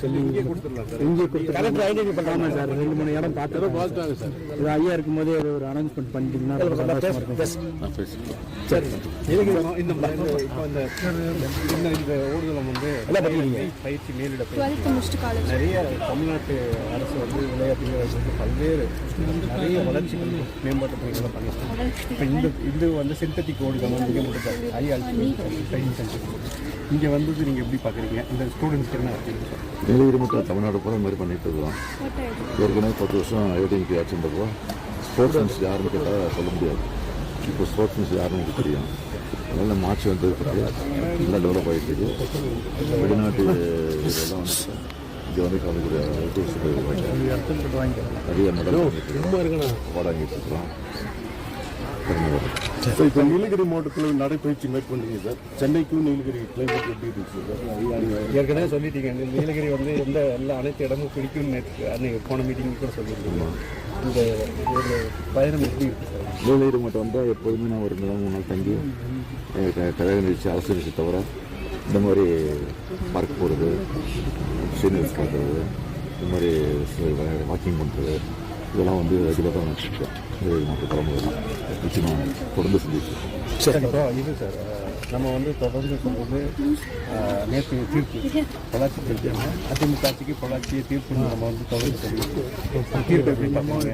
சொல்லி இங்கே collector identity பண்ணுறாங்க சார்? ரெண்டு மூணு இடம் பார்த்து பார்த்துட்டாங்க சார். இது ஐயா இருக்கும் போதே ஒரு அனௌன்ஸ்மெண்ட் பண்ணிட்டீங்கன்னா சார். இந்த இப்போ இந்த ஊர்வலம் வந்து பயிற்சி மேலிட நிறைய தமிழ்நாட்டு அரசு வந்து விளையாட்டு பல்வேறு நிறைய வளர்ச்சி மேம்பாட்டு பணிகளை பண்ணியிருக்காங்க இப்போ இந்த இது வந்து சிந்தட்டிக் ஓடுகள் வந்து இங்கே மட்டும் ஐஆல்டி ட்ரைனிங் சென்டர் இங்கே வந்தது நீங்கள் எப்படி பார்க்குறீங்க இந்த ஸ்டூடெண்ட்ஸ்க்கு என்ன அப்படின்னு சார் நீலகிரி மக்கள் தமிழ்நாடு பூரா இந்த மாதிரி பண்ணிட்டு இருக்கோம். ஏற்கனவே பத்து வருஷம் ஐடிஎம்கே ஆட்சி இருந்தப்போ ஸ்போர்ட்ஸ் மினிஸ் யாருன்னு கேட்டால் சொல்ல முடியாது. இப்போ ஸ்போர்ட்ஸ் மினிஸ் யாருன்னு தெரியும். அதனால மார்ச் வந்தது பிறகு நல்லா டெவலப் ஆகிட்டு இருக்கு. வெளிநாட்டு இதெல்லாம் வந்து இங்கே வந்து கலந்துக்கிற நிறைய மெடல் வாங்கிட்டு இருக்கிறோம். வரும் சார் இப்போ நீலகிரி மாவட்டத்தில் நடைப்பயிற்சி மேற்கொண்டீங்க சார். சென்னைக்கும் நீலகிரி கிளைமேட் எப்படி இருந்துச்சு சார்? ஏற்கனவே சொல்லிட்டீங்க. நீலகிரி வந்து எந்த எல்லா அனைத்து இடமும் பிடிக்கும்னு நேற்று அன்னைக்கு போன மீட்டிங் கூட சொல்லியிருக்கீங்க இந்த ஒரு பயணம் எப்படி நீலகிரி மட்டும் வந்தால் எப்போதுமே நான் ஒரு ரெண்டு நாள் மூணு நாள் தங்கி கழக நிகழ்ச்சி அரசு நிகழ்ச்சி தவிர இந்த மாதிரி பார்க் போகிறது சீனியர்ஸ் பார்க்குறது இந்த மாதிரி வாக்கிங் பண்ணுறது இதெல்லாம் வந்து ரெகுலராக நீலகிரி மாவட்ட தலைமுறை நிச்சயமாக தொடர்ந்து செஞ்சுட்டு இப்போ இது சார் நம்ம வந்து தொடர்ந்து அஹ், நேற்று தீர்ப்பு. பொள்ளாச்சி தீர்ப்பு அதிமுக ஆட்சிக்கு பொள்ளாச்சி தீர்ப்பு நம்ம வந்து தொடர்ந்து சொல்லியிருக்கோம் தீர்ப்பு எப்படி பார்ப்பாங்க?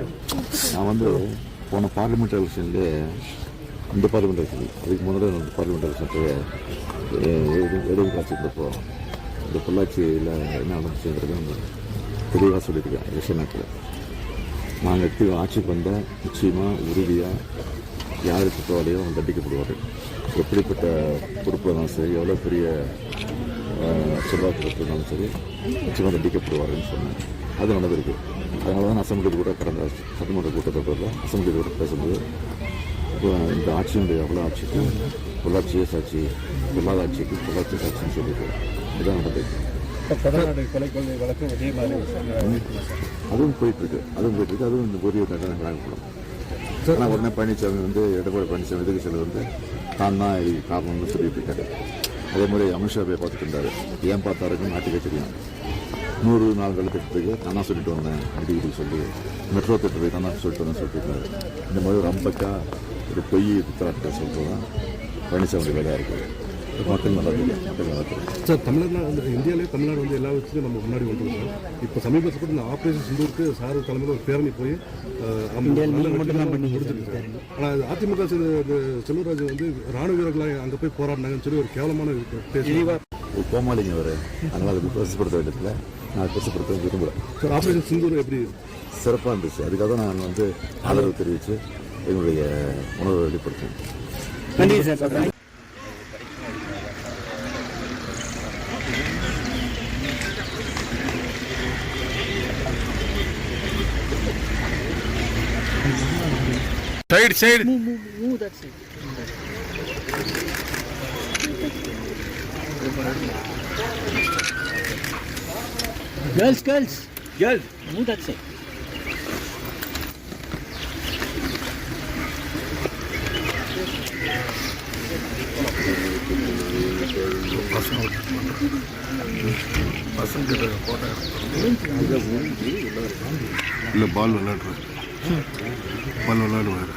நான் வந்து போன பார்லிமெண்ட் எலெக்ஷன்லேயே இந்த பார்லிமெண்ட் எலெக்ஷன் அதுக்கு முன்னாடி நான் பார்லிமெண்ட் எலெக்ஷனுக்கு எதிர்ப்பு காட்சி இருந்தப்போ இந்த பொள்ளாச்சியில் என்ன நடந்துச்சுங்கிறது தெளிவாக சொல்லியிருக்கேன் எலெக்ஷன் நேரத்தில் நாங்கள் எடுத்து ஆட்சிக்கு வந்தால் நிச்சயமாக உறுதியாக யார் குற்றவாளியோ அவன் தண்டிக்கப்படுவார். எப்படிப்பட்ட பொறுப்பு இருந்தாலும் சரி எவ்வளோ பெரிய செல்வாக்கு பொறுப்பு இருந்தாலும் சரி நிச்சயமாக தண்டிக்கப்படுவாருன்னு சொன்னேன். அது நடந்திருக்கு. அதனால தான் அசம்பிளி கூட கடந்த சட்டமன்ற கூட்டத்தொடரில் அசம்பிளி கூட பேசும்போது இப்போ இந்த ஆட்சியினுடைய எவ்வளோ ஆட்சிக்கு பொள்ளாச்சியே சாட்சி பொல்லாத ஆட்சிக்கு பொள்ளாச்சி சாட்சின்னு சொல்லிட்டு இதுதான் நடந்திருக்கு. கொடநாடு கொலை கொள்ளை வழக்கு இதே மாதிரி அதுவும் போயிட்டு இருக்கு அதுவும் போயிட்டு இருக்கு அதுவும் இந்த உரிய தண்டனை வழங்கப்படும் ஆனால் உடனே பழனிசாமி வந்து எடப்பாடி பழனிசாமி எதிர்க்கு செல்வது வந்து தான் தான் இது காரணம்னு சொல்லிட்டு இருக்காரு. அதே மாதிரி அமித்ஷா போய் பார்த்துட்டு இருந்தாரு. ஏன் பார்த்தாருன்னு நாட்டுக்கே தெரியும். நூறு நாள் நான் தான் சொல்லிட்டு வந்தேன் அப்படி இப்படி சொல்லி மெட்ரோ திட்டத்தை தான் நான் சொல்லிட்டு வந்தேன் சொல்லிட்டு இருந்தாரு. இந்த மாதிரி ஒரு அம்பக்கா ஒரு பொய் திட்டத்தை சொல்லிட்டு தான் பழனிசாமி வேலையாக இருக்குது மக்கள் நல்லா மக்கள் சார் தமிழ்நாடு வந்து இந்தியாவிலே தமிழ்நாடு வந்து எல்லா விஷயத்தையும் நம்ம முன்னாடி சார் இப்போ சமீபத்தில் கூட இந்த ஆப்ரேஷன் சிந்தூருக்கு சார் தலைமையில் ஒரு பேரணி போய் அஹ், ஆமா, நல்ல மட்டும் பண்ணி முடிச்சிருக்கு சார் ஆனால் அதிமுக செல்வராஜ் வந்து ராணுவ வீரர்களாக அங்கே போய் போராடினாங்கன்னு சொல்லி ஒரு கேவலமான பேசி ஒரு கோமாளிங்க அவர். அதனால் அது பெருசுப்படுத்த வேண்டியதில்லை. நான் பெருசுப்படுத்த விரும்புகிறேன் சார் ஆப்ரேஷன் சிந்தூர் எப்படி சிறப்பாக இருந்துச்சு. அதுக்காக தான் நான் வந்து ஆதரவு தெரிவித்து என்னுடைய உணர்வை வெளிப்படுத்தேன் நன்றி sir. Side side girls girls girls move that side இல்லை பால் விளையாடுறாரு பால் விளையாடுவார்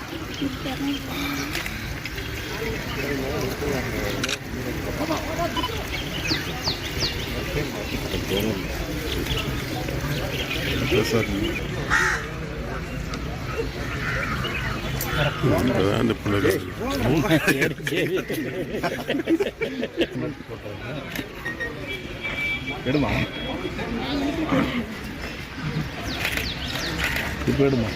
சார் இந்த பிள்ளைகள் எடுமா? இப்போ எடுமா?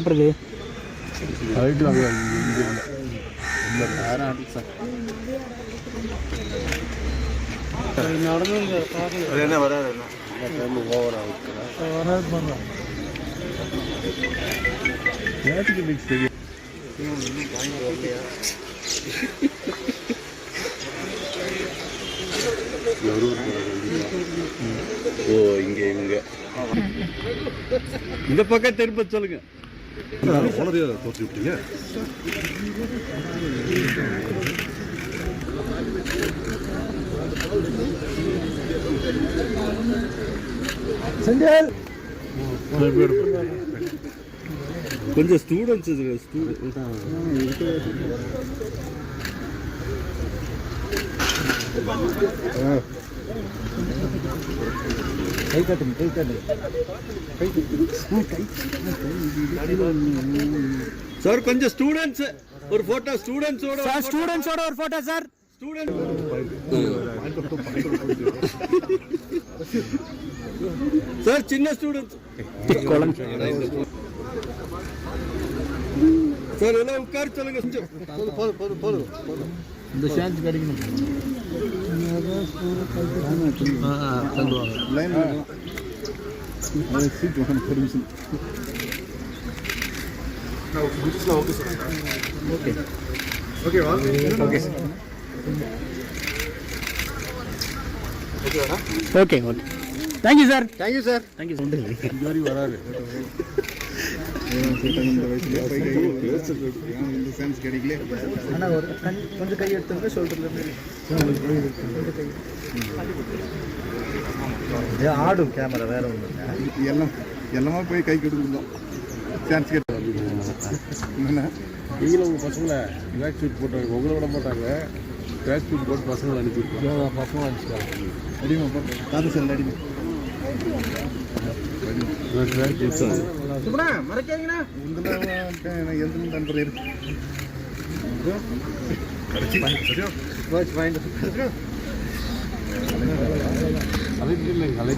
சாப்பிட்றது? ரைட்டு அங்கே இங்கே நேற்றுக்கு இன்னைக்கு தெரியும். எவரும் ஓ இங்கே இவங்க இந்த பக்கம் திரும்ப சொல்லுங்க. ஓனரையா தோற்றி விட்டீங்க கொஞ்சம் ஸ்டூடெண்ட்ஸ் இது ஸ்டூடெண்ட் கை காட்டுங்க கை காட்டுங்க சார் கொஞ்சம் ஸ்டூடெண்ட்ஸ் ஒரு போட்டோ ஸ்டூடெண்ட்ஸோட சார் ஸ்டூடெண்ட்ஸோட ஒரு போட்டோ சார். சார் சின்ன ஸ்டூடெண்ட்ஸ் சார் எல்லாம் உட்கார சொல்லுங்க. கொஞ்சம் போதும் போதும் போதும் போதும் இந்த சான்ஸ் கிடைக்கணும். Okay okay thank you sir thank you sir thank you sir ஆனால் ஒரு கொஞ்சம் கை எடுத்துங்க ஷோல்டரில் ஆடும் கேமரா வேற ஒன்று எல்லாம் எல்லாமே போய் கை கொடுக்கணும் சான்ஸ் கேட்டு நீங்களும் உங்கள் பசங்களை ட்ராக் ஷூட் போட்டாங்க உங்களை விட மாட்டாங்க ட்ராக் ஷூட் போட்டு பசங்களை அனுப்பியிருக்கோம் பசங்க அடிச்சுக்கலாம் அடிமை போட்டு காது செல் அடிமை ட்ராக் ஷூட் எந்த நண்பர் இருக்கு கலை